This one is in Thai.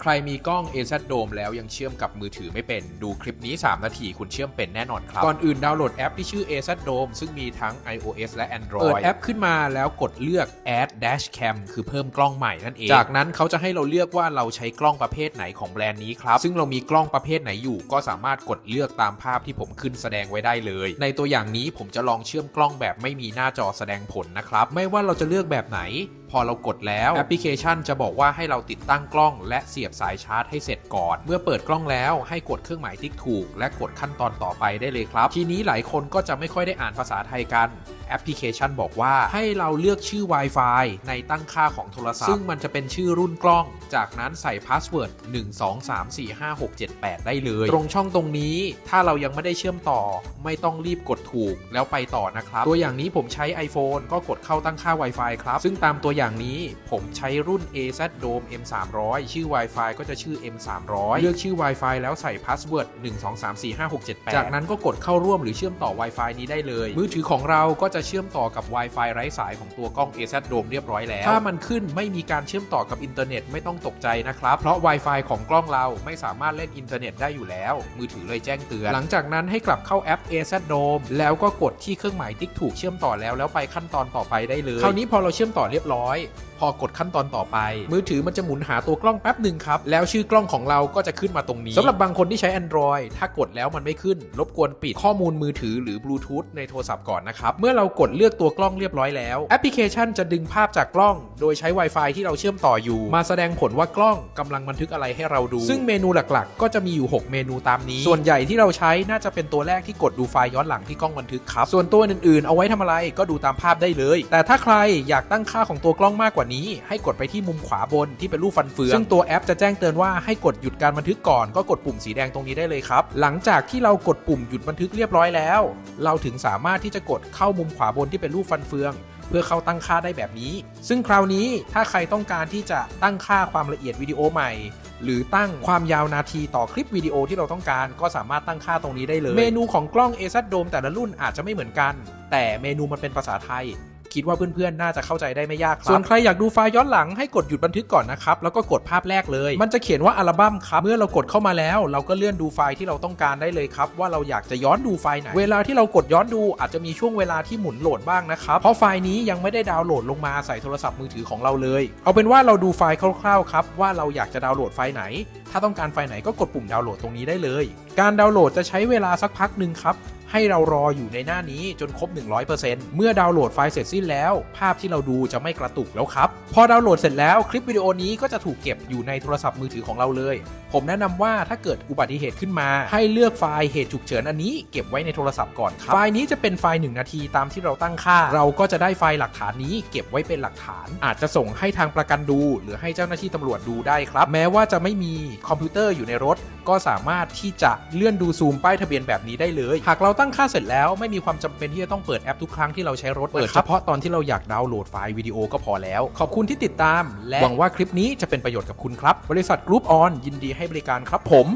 ใครมีกล้อง AZ Dome แล้วยังเชื่อมกับมือถือไม่เป็น ดูคลิปนี้ 3 นาทีคุณเชื่อมเป็นแน่นอนครับ ก่อนอื่นดาวน์โหลดแอปที่ชื่อ AZ Dome ซึ่งมีทั้ง iOS และ Android เปิดแอปขึ้นมาแล้วกดเลือก Add Dash Cam คือเพิ่มกล้องใหม่นั่นเอง จากนั้นเขาจะให้เราเลือกว่าเราใช้กล้องประเภทไหนของแบรนด์นี้ครับ ซึ่งเรามีกล้องประเภทไหนอยู่ ก็สามารถกดเลือกตามภาพที่ผมขึ้นแสดงไว้ได้เลย ในตัวอย่างนี้ผมจะลองเชื่อมกล้องแบบไม่มีหน้าจอแสดงผลนะครับไม่ว่าเราจะเลือกแบบไหน อเรากดแล้วแอปพลิเคชันจะบอกว่าให้เราติดตั้งกล้องและเสียบสายชาร์จให้เสร็จก่อน เมื่อเปิดกล้องแล้วให้กดเครื่องหมายติ๊กถูก และกดขั้นตอนต่อไปได้เลยครับ ทีนี้หลายคนก็จะไม่ค่อยได้อ่านภาษาไทยกันแอปพลิเคชันบอกว่าให้เราเลือกชื่อ Wi-Fi ในตั้งค่าของโทรศัพท์ ซึ่งมันจะเป็นชื่อรุ่นกล้อง จากนั้นใส่พาสเวิร์ด1 2 3 4 5 6 7 8 ได้เลย ตรงช่องตรงนี้ถ้าเรายังไม่ได้เชื่อมต่อ ไม่ต้องรีบกดถูกแล้วไปต่อนะครับ ตัวอย่างนี้ผมใช้ iPhone ก็กดเข้าตั้งค่า Wi-Fi ครับ ซึ่งตามตัวอย่างนี้ผมใช้รุ่น AZ Dome M300 ชื่อ Wi-Fi ก็จะชื่อ M300 เลือกชื่อ Wi-Fi แล้วใส่พาสเวิร์ด1 2 3 4 5 6 7 8จากนั้นก็กดเข้าร่วมหรือเชื่อมต่อ Wi-Fi นี้ได้เลย มือถือของเราก็จะเชื่อมต่อกับ Wi-Fi ไร้สายของตัวกล้อง AZ Dome เรียบร้อยแล้ว ถ้ามันขึ้นไม่มีการเชื่อมต่อกับอินเทอร์เน็ตไม่ต้องตกใจนะครับ เพราะ Wi-Fi ของกล้องเราไม่สามารถเล่นอินเทอร์เน็ตได้อยู่แล้ว มือถือเลยแจ้งเตือน หลังจากนั้นให้กลับเข้าแอป AZ Dome แล้วก็กดที่เครื่องหมายติ๊กถูกเชื่อมต่อแล้วแล้วไปขั้นตอนต่อไปได้เลย คราวนี้พอเราเชื่อมต่อเรียบร้อย อกดขั้นตอนต่อไป มือถือมันจะหมุนหาตัวกล้องแป๊บหนึ่งครับ แล้วชื่อกล้องของเราก็จะขึ้นมาตรงนี้สำหรับบางคนที่ใช้ Android ถ้ากดแล้วมันไม่ขึ้น รบกวนปิดข้อมูลมือถือหรือบลูทูธในโทรศัพท์ก่อนนะครับ เมื่อเรากดเลือกตัวกล้องเรียบร้อยแล้วแอปพลิเคชันจะดึงภาพจากกล้อง โดยใช้ Wi-Fi ที่เราเชื่อมต่ออยู่ มาแสดงผลว่ากล้องกำลังบันทึกอะไรให้เราดู ซึ่งเมนูหลักๆ ก็จะมีอยู่ 6 เมนูตามนี้ ส่วนใหญ่ที่เราใช้น่าจะเป็นตัวแรกที่กดดูไฟล์ย้อนหลังที่กล้องบันทึกครับส่วนตัวอื่นๆ เอาไว้ทำอะไรก็ดูตามภาพได้เลย แต่ถ้าใครอยากตั้งค่าของตัวกล้องมากกว่านี้ให้กดไปที่มุมขวาบนที่เป็นรูปฟันเฟืองซึ่งตัวแอปจะแจ้งเตือนว่าให้กดหยุดการบันทึกก่อนก็กดปุ่มสีแดงตรงนี้ได้เลยครับ หลังจากที่เรากดปุ่มหยุดบันทึกเรียบร้อยแล้ว เราถึงสามารถที่จะกดเข้ามุมขวาบนที่เป็นรูปฟันเฟืองเพื่อเข้าตั้งค่าได้แบบนี้ ซึ่งคราวนี้ถ้าใครต้องการที่จะตั้งค่าความละเอียดวิดีโอใหม่ หรือตั้งความยาวนาทีต่อคลิปวิดีโอที่เราต้องการก็สามารถตั้งค่าตรงนี้ได้เลย เมนูของกล้อง AZ Dome แต่ละรุ่นอาจจะไม่เหมือนกัน แต่เมนูมันเป็นภาษาไทย คิดว่าเพื่อนๆ น่าจะเข้าใจได้ไม่ยากครับ ส่วนใครอยากดูไฟล์ย้อนหลังให้กดหยุดบันทึกก่อนนะครับ แล้วก็กดภาพแรกเลย มันจะเขียนว่าอัลบั้มครับ เมื่อเรากดเข้ามาแล้ว เราก็เลื่อนดูไฟล์ที่เราต้องการได้เลยครับ ว่าเราอยากจะย้อนดูไฟล์ไหน เวลาที่เรากดย้อนดูอาจจะมีช่วงเวลาที่หมุนโหลดบ้างนะครับ เพราะไฟล์นี้ยังไม่ได้ดาวน์โหลดลงมาใส่โทรศัพท์มือถือของเราเลย เอาเป็นว่าเราดูไฟล์คร่าวๆครับว่าเราอยากจะดาวน์โหลดไฟล์ไหน ถ้าต้องการไฟล์ไหนก็กดปุ่มดาวน์โหลดตรงนี้ได้เลย การดาวน์โหลดจะใช้เวลาสักพักหนึ่งครับ ให้เรารออยู่ในหน้านี้จนครบ 100%เมื่อดาวน์โหลดไฟล์เสร็จสิ้นแล้ว ภาพที่เราดูจะไม่กระตุกแล้วครับ พอดาวน์โหลดเสร็จแล้วคลิปวิดีโอนี้ก็จะถูกเก็บอยู่ในโทรศัพท์มือถือของเราเลย ผมแนะนำว่าถ้าเกิดอุบัติเหตุขึ้นมา ให้เลือกไฟล์เหตุฉุกเฉินอันนี้เก็บไว้ในโทรศัพท์ก่อนครับไฟล์นี้จะเป็นไฟล์1นาทีตามที่เราตั้งค่า เราก็จะได้ไฟล์หลักฐานนี้เก็บไว้เป็นหลักฐาน อาจจะส่งให้ทางประกันดู หรือให้เจ้าหน้าที่ตำรวจดูได้ครับ แม้ว่าจะไม่มีคอมพิวเตอร์อยู่ในรถ ก็สามารถที่จะเลื่อนดูซูมป้ายทะเบียนแบบนี้ได้เลย หากเราตั้งค่าเสร็จแล้วไม่มีความจำเป็นที่จะต้องเปิดแอปทุกครั้งที่เราใช้รถเปิดเฉพาะตอนที่เราอยากดาวน์โหลดไฟล์วิดีโอก็พอแล้ว ขอบคุณที่ติดตาม และหวังว่าคลิปนี้จะเป็นประโยชน์กับคุณครับ บริษัทกรุ๊ปออนยินดีให้บริการครับผม